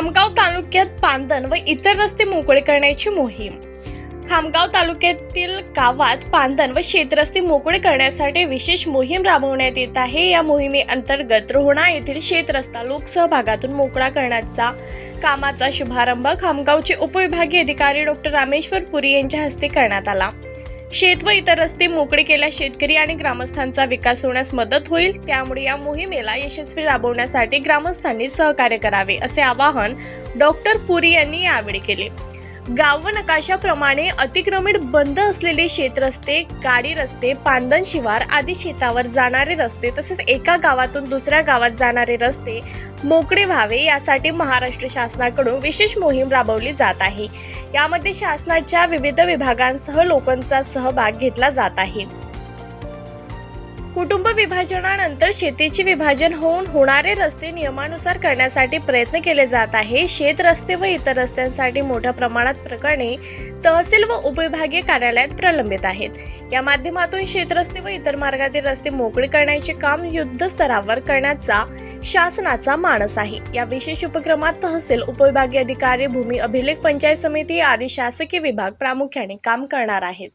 खामगाव तालुक्यात पांदण व इतर रस्ते मोकळे करण्याची मोहीम. खामगाव तालुक्यातील गावात पांदण व शेतरस्ते मोकळे करण्यासाठी विशेष मोहीम राबवण्यात येत आहे. या मोहिमेअंतर्गत रोहणा येथील शेतरस्ता लोकसहभागातून मोकळा करण्याचा कामाचा शुभारंभ खामगावचे उपविभागीय अधिकारी डॉक्टर रामेश्वर पुरी यांच्या हस्ते करण्यात आला. शेत व इतर रस्ते मोकळे केल्यास शेतकरी आणि ग्रामस्थांचा विकास होण्यास मदत होईल. त्यामुळे या मोहिमेला यशस्वी राबवण्यासाठी ग्रामस्थांनी सहकार्य करावे असे आवाहन डॉक्टर पुरी यांनी यावेळी केले. गाव नकाशाप्रमाणे अतिक्रमित बंद असलेले शेत रस्ते गाडी रस्ते पांदन शिवार आदी शेतावर जाणारे रस्ते तसेच एका गावातून दुसऱ्या गावात जाणारे रस्ते मोकळे व्हावे यासाठी महाराष्ट्र शासनाकडून विशेष मोहीम राबवली जात आहे. यामध्ये शासनाच्या विविध विभागांसह लोकांचा सहभाग घेतला जात आहे. कुटुंब विभाजनानंतर शेतीचे विभाजन होऊन होणारे रस्ते नियमानुसार करण्यासाठी प्रयत्न केले जात आहे. शेत रस्ते व इतर रस्त्यांसाठी मोठ्या प्रमाणात प्रकरणे तहसील व उपविभागीय कार्यालयात प्रलंबित आहेत. या माध्यमातून शेतरस्ते व इतर मार्गातील रस्ते मोकळे करण्याचे काम युद्धस्तरावर करण्याचा शासनाचा मानस आहे. या विशेष उपक्रमात तहसील उपविभागीय अधिकारी भूमी अभिलेख पंचायत समिती आदी शासकीय विभाग प्रामुख्याने काम करणार आहेत.